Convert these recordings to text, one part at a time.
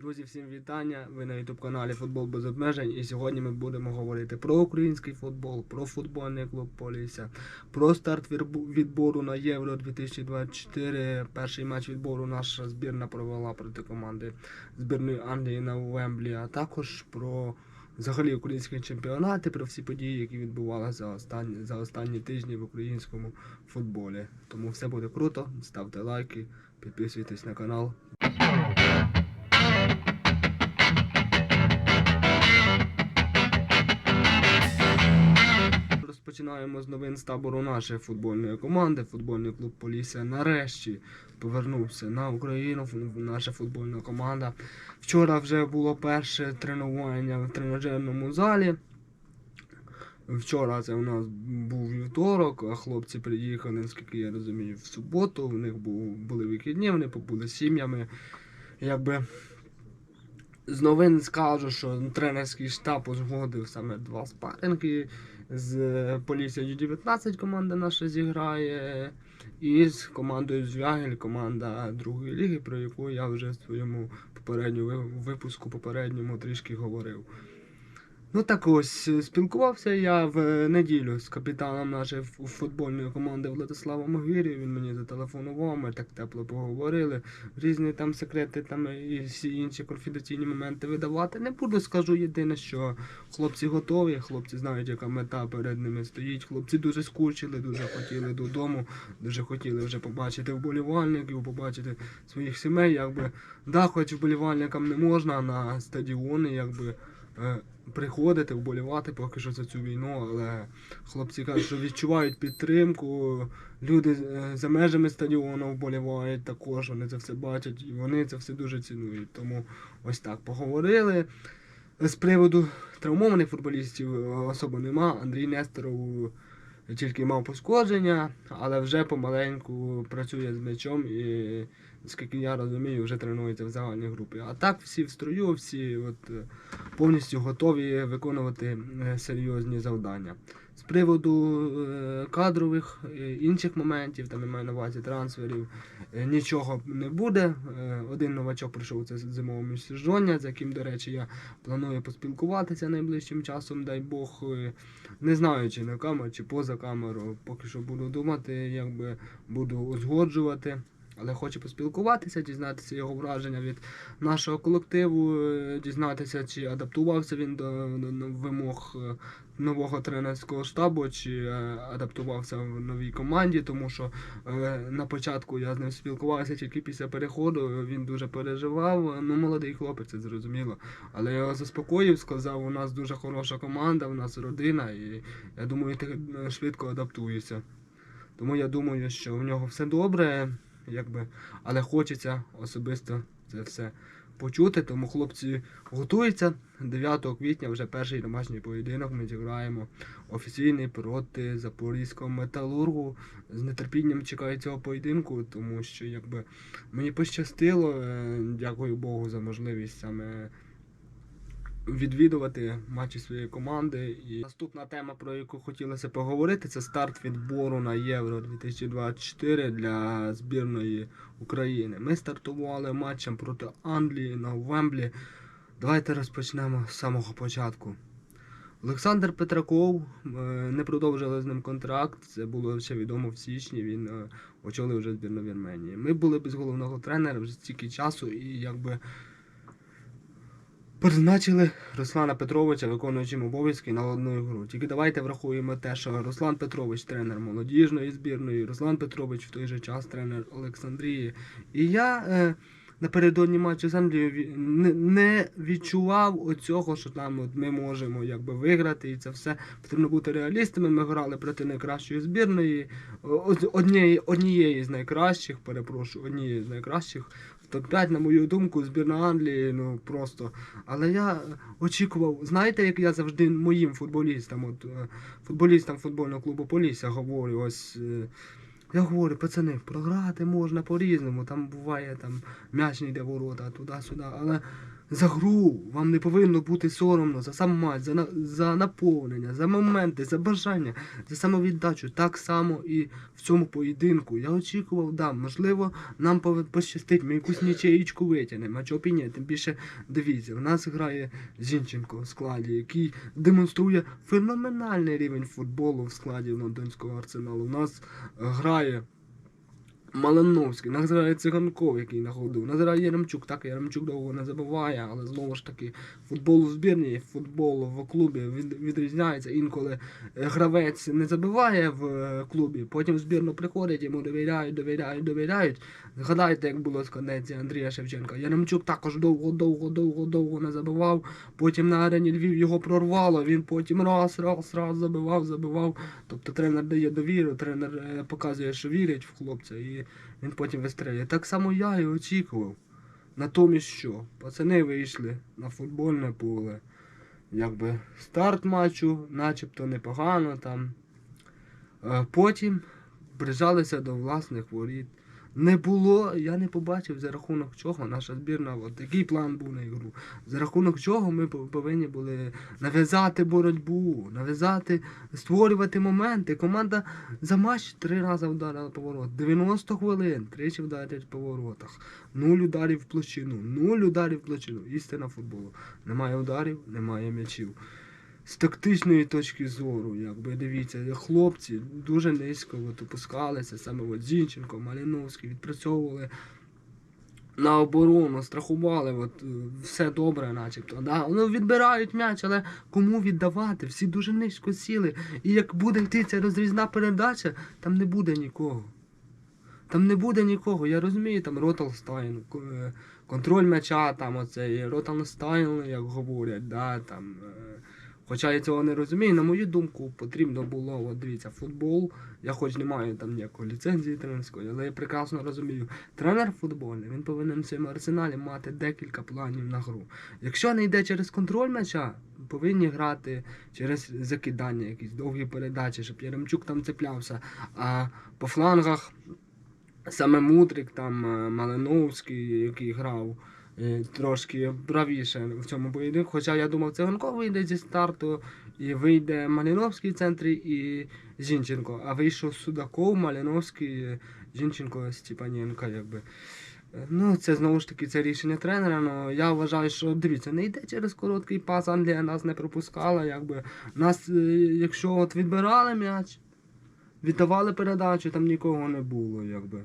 Друзі, всім вітання! Ви на youtube каналі Футбол без обмежень. І сьогодні ми будемо говорити про український футбол, про футбольний клуб Полісся, про старт відбору на Євро 2024. Перший матч відбору наша збірна провела проти команди збірної Англії на Уемблі, а також про взагалі українські чемпіонати, про всі події, які відбувалися за останні, за останні тижні в українському футболі. Тому все буде круто. Ставте лайки, підписуйтесь на канал. Розпочинаємо з новин з табору нашої футбольної команди. Футбольний клуб Полісся нарешті повернувся на Україну. Наша футбольна команда. Вчора вже було перше тренування в тренажерному залі. Вчора це у нас був вівторок, а хлопці приїхали, наскільки я розумію, в суботу. У них були вихідні, вони побули з сім'ями. Якби з новин скажу, що тренерський штаб узгодив саме два спаринги. З Полісся Ю-19 команда наша зіграє. І з командою Звягель, команда другої ліги, про яку я вже в своєму попередньому випуску попередньому трішки говорив. Ну так ось е, спілкувався я в неділю з капітаном нашої футбольної команди Владиславом Огирі. Він мені зателефонував, ми так тепло поговорили. Різні там секрети там і всі інші конфіденційні моменти видавати не буду. Скажу єдине, що хлопці готові, хлопці знають, яка мета перед ними стоїть. Хлопці дуже скучили, дуже хотіли додому, дуже хотіли вже побачити вболівальників, побачити своїх сімей. Якби да, хоч вболівальникам не можна на стадіони, якби. Е, Приходити, вболівати поки що за цю війну, але хлопці кажуть, що відчувають підтримку. Люди е, за межами стадіону вболівають також, вони це все бачать і вони це все дуже цінують. Тому ось так поговорили. З приводу травмованих футболістів е, особо нема. Андрій Несторов тільки мав пошкодження, але вже помаленьку працює з м'ячом і, скільки я розумію, вже тренується в загальній групі. А так всі в строю, всі от, е, повністю готові виконувати е, серйозні завдання. З приводу е, кадрових е, інших моментів, там я маю на увазі трансферів, е, нічого не буде. Один новачок прийшов це зимове міжсезоння, з яким, до речі, я планую поспілкуватися найближчим часом, дай Бог. Не знаю, чи на камеру, чи поза камеру. Поки що буду думати, якби буду узгоджувати. Але хочу поспілкуватися, дізнатися його враження від нашого колективу, е, дізнатися, чи адаптувався він до, вимог е, нового тренерського штабу, чи е, адаптувався в новій команді, тому що на початку я з ним спілкувався тільки після переходу. Він дуже переживав. Ну, молодий хлопець, зрозуміло. Але я його заспокоїв, сказав, у нас дуже хороша команда, у нас родина, і я думаю, ти швидко адаптуєшся. Тому я думаю, що в нього все добре, якби, але хочеться особисто це все почути. Тому хлопці готуються. 9 квітня вже перший домашній поєдинок ми зіграємо офіційний проти Запорізького металургу. З нетерпінням чекаю цього поєдинку, тому що якби мені пощастило. е, Дякую Богу за можливість саме відвідувати матчі своєї команди. І наступна тема, про яку хотілося поговорити, це старт відбору на Євро 2024 для збірної України. Ми стартували матчем проти Англії на Вемблі. Давайте розпочнемо з самого початку. Олександр Петраков е, не продовжили з ним контракт. Це було ще відомо в січні. Він е, очолив вже збірну Вірменії. Ми були без головного тренера вже стільки часу, і якби призначили Руслана Петровича виконуючим обов'язки на одну гру. Тільки давайте врахуємо те, що Руслан Петрович тренер молодіжної збірної, Руслан Петрович в той же час тренер Олександрії. І я е, напередодні матчу з Англією не, відчував оцього, що там от ми можемо якби виграти, і це все потрібно бути реалістами. Ми грали проти найкращої збірної, однієї, однієї з найкращих, перепрошую, однієї з найкращих. В топ-5, на мою думку, збірна Англії, ну просто. Але я очікував, знаєте, як я завжди моїм футболістам, от е, футболістам футбольного клубу Полісся говорю, ось. Я говорю, пацани, програти можна по-різному. Там буває там м'яч не йде ворота, туди-сюди. Але за гру. Вам не повинно бути соромно за сам матч, за, на- за наповнення, за моменти, за бажання, за самовіддачу. Так само і в цьому поєдинку. Я очікував, да, можливо, нам пощастить, ми якусь нічиєчку витягнемо, а чого ні, тим більше дивіться, в нас грає Зінченко в складі, який демонструє феноменальний рівень футболу в складі лондонського арсеналу. У нас грає Малиновський, називає Циганков, який на ходу. У Яремчук, так Яремчук довго не забуває, але знову ж таки футбол у збірні, футбол в клубі від, відрізняється. Інколи е, гравець не забиває в е, клубі, потім в збірну приходить, йому довіряють, довіряють, довіряють. Згадайте, як було з конеці Андрія Шевченка. Яремчук також довго, довго, довго, довго не забивав. Потім на арені Львів його прорвало. Він потім раз, раз, раз забивав, забивав. Тобто тренер дає довіру, тренер е, показує, що вірить в хлопця, і він потім вистрелює. Так само я і очікував. Натомість що? Пацани вийшли на футбольне поле. Якби старт матчу, начебто непогано там. Е, Потім прижалися до власних воріт. Не було, я не побачив за рахунок чого наша збірна, от такий план був на ігру. За рахунок чого ми повинні були нав'язати боротьбу, нав'язати, створювати моменти. Команда за матч три рази вдарила по ворот. 90 хвилин, тричі вдарять по воротах. Нуль ударів в площину, нуль ударів в площину. Істина футболу. Немає ударів, немає м'ячів. З тактичної точки зору, якби дивіться, хлопці дуже низько от, опускалися, саме от Зінченко, Маліновський відпрацьовували на оборону, страхували, от, е, все добре, начебто. Да? Ну, відбирають м'яч, але кому віддавати? Всі дуже низько сіли. І як буде йти ця розрізна передача, там не буде нікого. Там не буде нікого. Я розумію, там Роталстайн, е, контроль м'яча, там оцей Роталстайн, як говорять, да, там. Хоча я цього не розумію, на мою думку, потрібно було, от дивіться, футбол. Я хоч не маю там ніякої ліцензії тренерської, але я прекрасно розумію. Тренер футбольний, він повинен в своєму арсеналі мати декілька планів на гру. Якщо не йде через контроль м'яча, повинні грати через закидання, якісь довгі передачі, щоб Яремчук там цеплявся. А по флангах саме Мудрик, там е, Малиновський, який грав. Е, Трошки правіше в цьому поєдинку. Хоча я думав, Циганков вийде зі старту і вийде Маліновський в центрі і Зінченко. А вийшов Судаков, Маліновський, Зінченко, Степаненко, якби. Ну, це знову ж таки це рішення тренера. Ну я вважаю, що дивіться, не йде через короткий пас. Англія нас не пропускала. Якби нас, е, якщо от відбирали м'яч, віддавали передачу, там нікого не було, якби.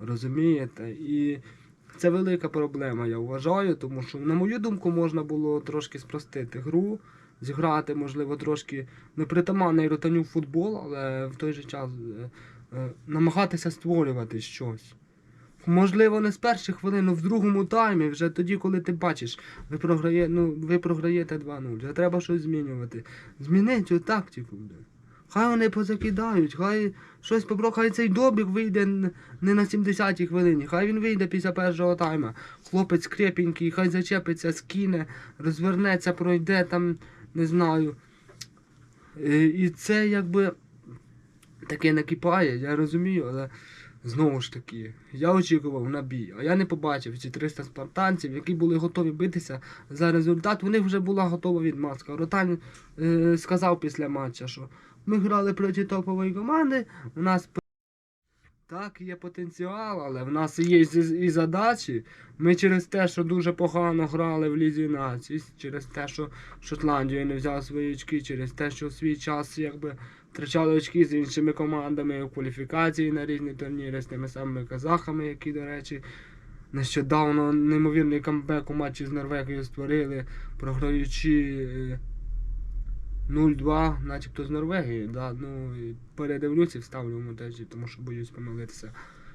Розумієте? І це велика проблема, я вважаю, тому що, на мою думку, можна було трошки спростити гру, зіграти, можливо, трошки непритаманний ротаню футбол, але в той же час е, е, намагатися створювати щось. Можливо, не з перших хвилин, але в другому таймі, вже тоді, коли ти бачиш, ви, програє, ну, ви програєте 2-0, вже треба щось змінювати. Змінити тактику. бля. Хай вони позакидають, хай щось попро, хай цей добік вийде не на 70-й хвилині, хай він вийде після першого тайма. Хлопець крепенький, хай зачепиться, скине, розвернеться, пройде там, не знаю. Е, І це якби таке накипає, я розумію, але знову ж таки, я очікував на бій, а я не побачив ці 300 спартанців, які були готові битися за результат. У них вже була готова відмазка. Ротань е, сказав після матча, що ми грали проти топової команди, у нас так, є потенціал, але в нас є і, задачі. Ми через те, що дуже погано грали в Лізі націй, через те, що Шотландія не взяла свої очки, через те, що в свій час якби втрачали очки з іншими командами у кваліфікації на різні турніри з тими самими казахами, які, до речі, нещодавно неймовірний камбек у матчі з Норвегією створили, програючи е, 0-2, начебто з Норвегії. Да? Ну, передивлюся і вставлю в монтажі, тому що боюсь помилитися.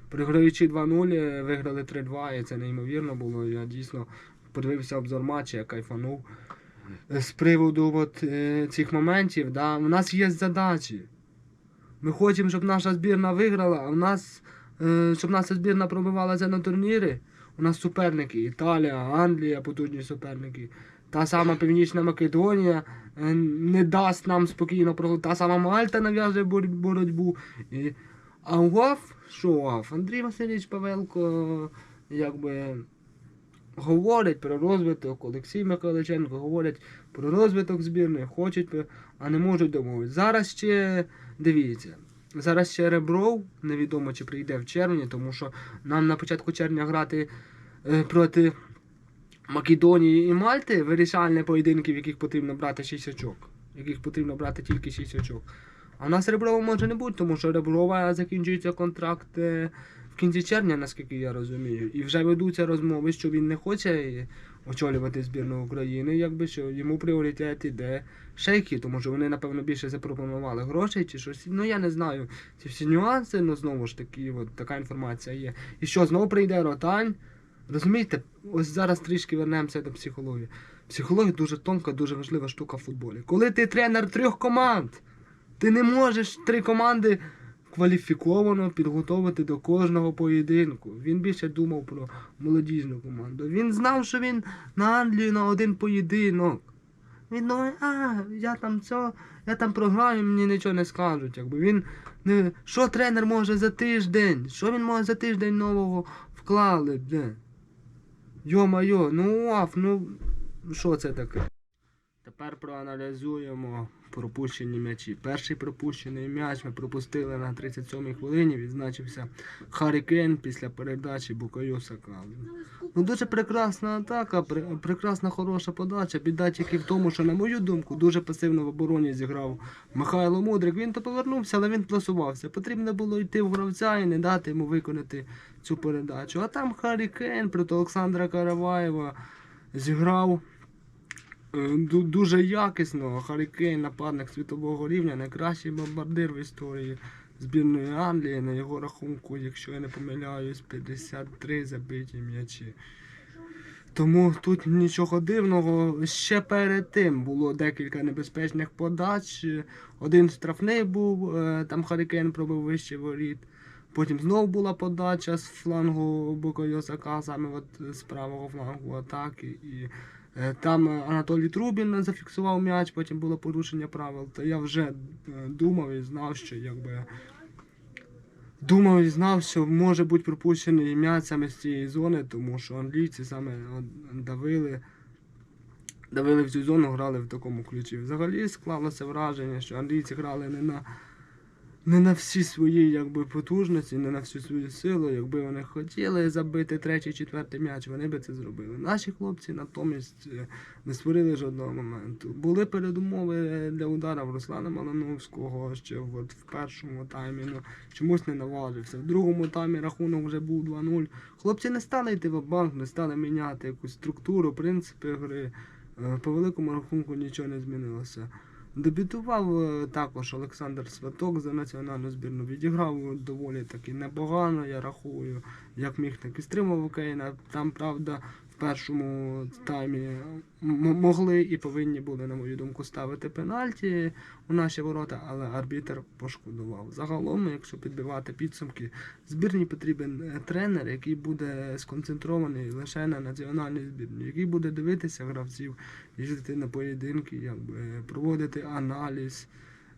Програючи 2-0, е, виграли 3-2, і це неймовірно було. Я дійсно подивився обзор матчу, я кайфанув. З приводу от, е, цих моментів, да, у нас є задачі. Ми хочемо, щоб наша збірна виграла, а в нас, е, щоб наша збірна пробивалася на турніри. У нас суперники Італія, Англія, потужні суперники. Та сама Північна Македонія е, не дасть нам спокійно про та сама Мальта нав'язує боротьбу. А УАФ, що УАФ? Андрій Васильович Павелко, якби говорять про розвиток, Олексій Миколайченко говорять про розвиток збірної, хочуть, а не можуть домовитися. Зараз ще дивіться. Зараз ще Ребров, невідомо чи прийде в червні, тому що нам на початку червня грати е, проти Македонії і Мальти вирішальні поєдинки, в яких потрібно брати 6 очок. В яких потрібно брати тільки 6 очок. А в нас Реброва може не бути, тому що Реброва закінчується контракт е, в кінці червня, наскільки я розумію. І вже ведуться розмови, що він не хоче е, очолювати збірну України, якби що йому пріоритет іде шейки, тому що вони, напевно, більше запропонували грошей чи щось. Ну я не знаю ці всі нюанси, ну знову ж таки, от така інформація є. І що, знову прийде ротань? Розумієте, ось зараз трішки вернемося до психології. Психологія дуже тонка, дуже важлива штука в футболі. Коли ти тренер трьох команд, ти не можеш три команди кваліфіковано підготовити до кожного поєдинку. Він більше думав про молодіжну команду. Він знав, що він на Англію на один поєдинок. Він думає, а, я там це, я там програю, мені нічого не скажуть. Якби він не. Що тренер може за тиждень? Що він може за тиждень нового вклали? Де? Йо-майо, ну аф, ну що це таке? Тепер проаналізуємо пропущені м'ячі. Перший пропущений м'яч ми пропустили на 37-й хвилині. Відзначився Харі Кейн після передачі Букайо Сака. Ну дуже прекрасна атака, пре- прекрасна хороша подача. Біда тільки в тому, що, на мою думку, дуже пасивно в обороні зіграв Михайло Мудрик. Він то повернувся, але він пласувався. Потрібно було йти в гравця і не дати йому виконати цю передачу. А там Харі Кейн проти Олександра Караваєва зіграв. Е, ду- Дуже якісно. Харікейн, нападник світового рівня, найкращий бомбардир в історії збірної Англії. На його рахунку, якщо я не помиляюсь, 53 забиті м'ячі. Тому тут нічого дивного. Ще перед тим було декілька небезпечних подач. Один штрафний був, е, там Харікен пробив вище воріт. Потім знову була подача з флангу Букайо Сака, саме от з правого флангу атаки. І там Анатолій Трубін зафіксував м'яч, потім було порушення правил. То я вже е, думав і знав, що якби. Думав і знав, що може бути пропущений м'яч саме з цієї зони, тому що англійці саме давили, давили в цю зону, грали в такому ключі. Взагалі склалося враження, що англійці грали не на, не на всі свої якби, потужності, не на всю свою силу. Якби вони хотіли забити третій, четвертий м'яч, вони би це зробили. Наші хлопці натомість е, не створили жодного моменту. Були передумови для ударів Руслана Малановського ще от в першому таймі. Ну, чомусь не наважився. В другому таймі рахунок вже був 2-0. Хлопці не стали йти в банк, не стали міняти якусь структуру, принципи гри. Е, По великому рахунку нічого не змінилося. Дебютував е, також Олександр Сваток за національну збірну. Відіграв доволі таки непогано, я рахую, як міг, так і стримав Кейна. Там, правда, першому таймі могли і повинні були, на мою думку, ставити пенальті у наші ворота, але арбітр пошкодував. Загалом, якщо підбивати підсумки, збірні потрібен е, тренер, який буде сконцентрований лише на національній збірні, який буде дивитися гравців, їздити на поєдинки, якби проводити аналіз.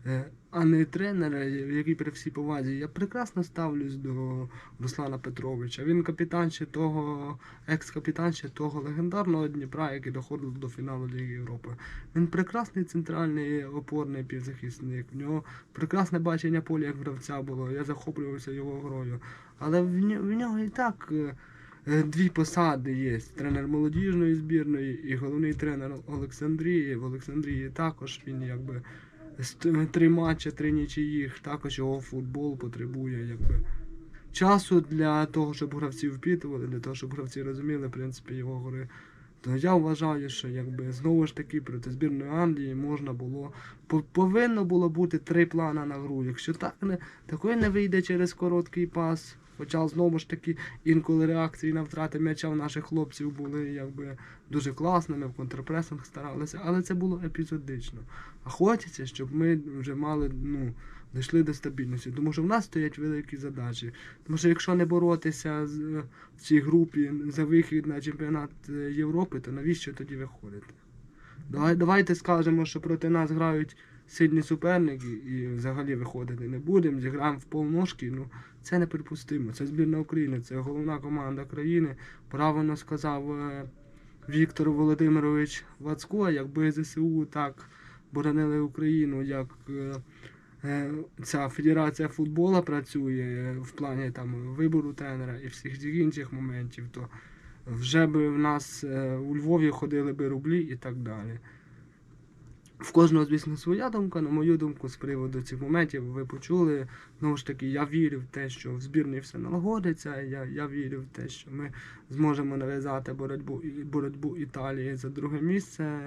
Е, А не тренер, е, який при всій повазі. Я прекрасно ставлюсь до Руслана Петровича. Він капітан ще того, екс-капітан ще того легендарного Дніпра, який доходив до фіналу Ліги Європи. Він прекрасний центральний опорний півзахисник. В нього прекрасне бачення поля як гравця було. Я захоплювався його грою. Але в нього, і так е, е, дві посади є: тренер молодіжної збірної і головний тренер Олександрії. В Олександрії також він якби три матчі, три нічиїх. Також його футбол потребує якби. Часу для того, щоб гравці впітували, для того, щоб гравці розуміли в принципі його гри. То я вважаю, що якби знову ж таки проти збірної Англії можна було по- повинно було бути три плани на гру. Якщо так не такої не вийде через короткий пас. Хоча знову ж таки інколи реакції на втрати м'яча в наших хлопців були якби дуже класними, в контрпресинг старалися, але це було епізодично. А хочеться, щоб ми вже мали, ну, дійшли до стабільності. Тому що в нас стоять великі задачі. Тому що якщо не боротися з, е, в цій групі за вихід на чемпіонат е, Європи, то навіщо тоді виходити? Давай, давайте скажемо, що проти нас грають сильні суперники і взагалі виходити не будемо. Зіграємо в полножки. Ну це неприпустимо. Це збірна України, це головна команда країни. Правильно сказав е, Віктор Володимирович Вацко, якби ЗСУ так боронили Україну, як е, е, ця федерація футболу працює в плані там вибору тренера і всіх інших моментів, то вже би в нас у Львові ходили би рублі і так далі. В кожного, звісно, своя думка, на мою думку, з приводу цих моментів ви почули. Знову ж таки, я вірю в те, що в збірні все налагодиться. Я, я вірю в те, що ми зможемо нав'язати боротьбу, боротьбу Італії за друге місце.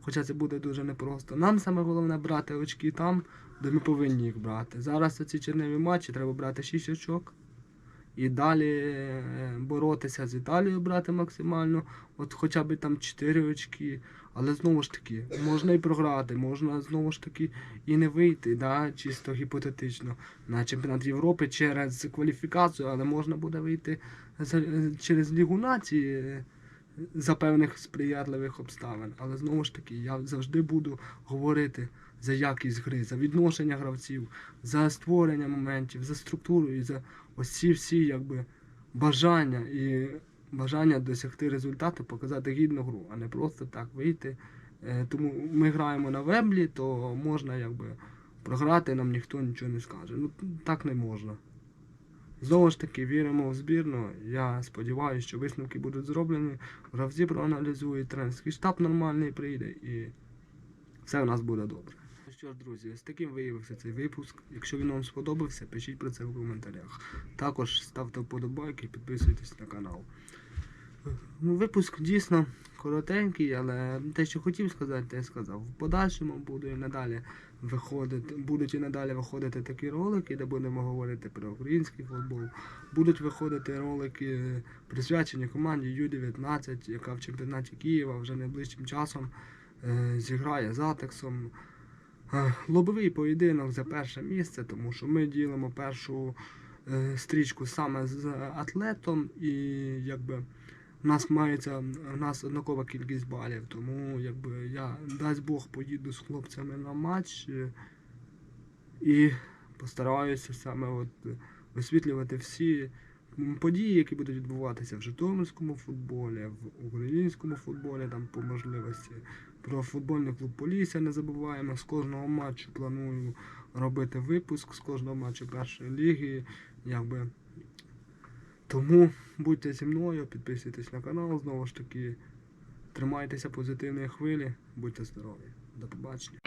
Хоча це буде дуже непросто. Нам саме головне брати очки там, де ми повинні їх брати. Зараз ці черневі матчі треба брати 6 очок. І далі е, боротися з Італією брати максимально, от хоча б там 4 очки. Але знову ж таки, можна і програти, можна знову ж таки і не вийти, да, чисто гіпотетично, на чемпіонат Європи через кваліфікацію, але можна буде вийти через Лігу нації е, за певних сприятливих обставин. Але знову ж таки, я завжди буду говорити за якість гри, за відношення гравців, за створення моментів, за структуру і за ось ці всі якби бажання і бажання досягти результату, показати гідну гру, а не просто так вийти. Е, Тому ми граємо на веблі, то можна якби програти, нам ніхто нічого не скаже. Ну так не можна. Знову ж таки, віримо в збірну. Я сподіваюся, що висновки будуть зроблені, гравці проаналізують, тренерський штаб нормальний прийде і все у нас буде добре. Що ж, друзі, з таким виявився цей випуск. Якщо він вам сподобався, пишіть про це в коментарях. Також ставте вподобайки і підписуйтесь на канал. Ну, випуск дійсно коротенький, але те, що хотів сказати, те сказав. В подальшому буду і надалі виходити, будуть і надалі виходити такі ролики, де будемо говорити про український футбол. Будуть виходити ролики, присвячені команді Ю-19, яка в чемпіонаті Києва вже найближчим часом е, зіграє з Атексом. Лобовий поєдинок за перше місце, тому що ми ділимо першу е, стрічку саме з атлетом, і якби у нас мається у нас однакова кількість балів, тому якби я дасть Бог поїду з хлопцями на матч е, і постараюся саме от висвітлювати всі події, які будуть відбуватися в Житомирському футболі, в українському футболі, там по можливості. Про футбольний клуб Полісся не забуваємо. З кожного матчу планую робити випуск з кожного матчу першої ліги. Якби. Тому будьте зі мною, підписуйтесь на канал, знову ж таки. Тримайтеся позитивної хвилі, будьте здорові. До побачення.